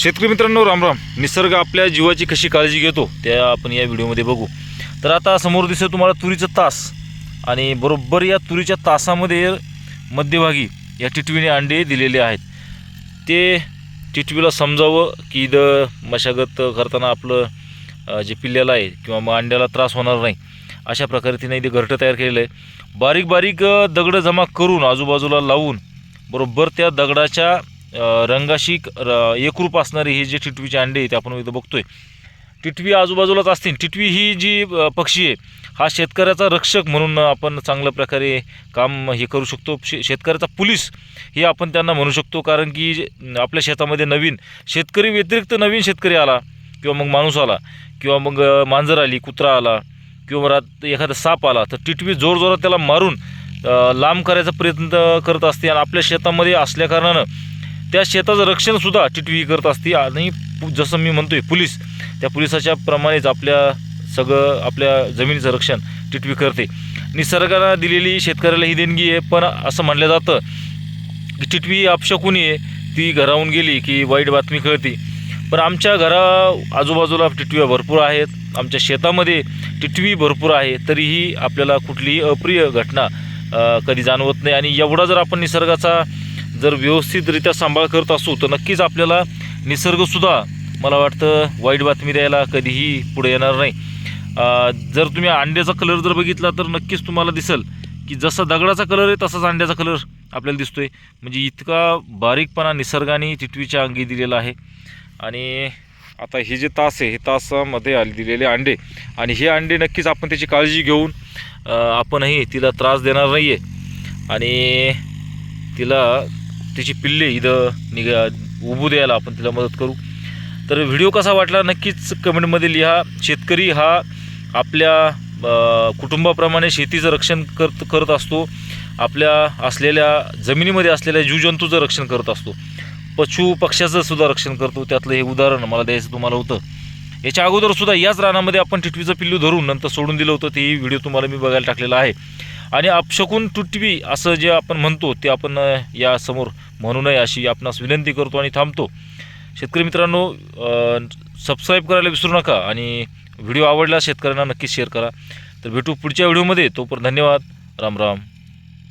शेतकरी मित्रांनो रामराम निसर्ग आपल्या जीवाची कशी काळजी घेतो त्या आपण या व्हिडिओमध्ये बघू. तर आता समोर दिसतं तुम्हाला तुरीचं तास. आणि बरोबर या तुरीच्या तासामध्ये मध्यभागी या टिटवीने अंडे दिलेले आहेत. ते टिटवीला समजावं की इथं मशागत करताना आपलं जे पिल्ल्याला आहे किंवा मग अंड्याला त्रास होणार नाही अशा प्रकारे तिने इथे घरटं तयार केलेलं आहे. बारीक बारीक दगडं जमा करून आजूबाजूला लावून बरोबर त्या दगडाच्या रंगाशी र- एकरूप असणारी हे जे टिटवीचे अंडे आहे ते आपण इथं बघतोय. टिटवी आजूबाजूलाच असतील. टिटवी ही जी पक्षी आहे हा शेतकऱ्याचा रक्षक म्हणून आपण चांगल्या प्रकारे काम हे करू शकतो. शे शेतकऱ्याचा पुलीस हे आपण त्यांना म्हणू शकतो. कारण की आपल्या शेतामध्ये नवीन शेतकरी व्यतिरिक्त नवीन शेतकरी आला किंवा मग माणूस आला किंवा मग मांजर आली कुत्रा आला किंवा रात एखादा साप आला तर टिटवी जोरजोरात त्याला मारून लांब करायचा प्रयत्न करत असते. आणि आपल्या शेतामध्ये असल्याकारणानं त्या शेताचं रक्षणसुद्धा टिटवी करत असते. आणि पु- जसं मी म्हणतोय पोलीस त्या पोलिसाच्या प्रमाणेच आपल्या सगळं आपल्या जमिनीचं रक्षण टिटवी करते. निसर्गाला दिलेली शेतकऱ्याला ही देणगी आहे पण असं म्हणलं जातं की टिटवी आपशकून आहे. ती घराहून गेली की वाईट बातमी कळते. पण आमच्या घरा आजूबाजूला टिटव्या भरपूर आहेत. आमच्या शेतामध्ये टिटवी भरपूर आहे तरीही आपल्याला कुठलीही अप्रिय घटना कधी जाणवत नाही. आणि एवढा जर आपण निसर्गाचा जर व्यवस्थितरित्या सांभाळ करत असू तर नक्कीच आपल्याला निसर्गसुद्धा मला वाटतं वाईट बातमी द्यायला कधीही पुढे येणार नाही. जर तुम्ही अंड्याचा कलर जर बघितला तर नक्कीच तुम्हाला दिसेल की जसा दगडाचा कलर आहे तसाच अंड्याचा कलर आपल्याला दिसतोय. म्हणजे इतका बारीकपणा निसर्गाने चिटवीच्या अंगी दिलेला आहे. आणि आता हे जे तास आहे हे तासामध्ये आले दिलेले अंडे. आणि हे अंडे नक्कीच आपण त्याची काळजी घेऊन आपणही तिला त्रास देणार नाही आहे आणि तिला तिची पिल्ले इथं निघा उभू द्यायला आपण तिला मदत करू. तर व्हिडिओ कसा वाटला नक्कीच कमेंटमध्ये लिहा. शेतकरी हा आपल्या कुटुंबाप्रमाणे शेतीचं रक्षण करत करत असतो. आपल्या असलेल्या जमिनीमध्ये असलेल्या जीवजंतूचं रक्षण करत असतो. पशु पक्ष्याचं सुद्धा रक्षण करतो. त्यातलं हे उदाहरण मला द्यायचं तुम्हाला होतं. याच्या अगोदर सुद्धा याच रानामध्ये आपण टिटवीचं पिल्लू धरून नंतर सोडून दिलं होतं. तेही व्हिडिओ तुम्हाला मी बघायला टाकलेला आहे. आणि अपशकून तुटवी असं जे आपण म्हणतो ते आपण यासमोर म्हणू नये अशी आपणास विनंती करतो आणि थांबतो. शेतकरी मित्रांनो सबस्क्राईब करायला विसरू नका आणि व्हिडिओ आवडला शेतकऱ्यांना नक्कीच शेअर करा. तर भेटू पुढच्या व्हिडिओमध्ये. तोपर्यंत धन्यवाद. राम राम.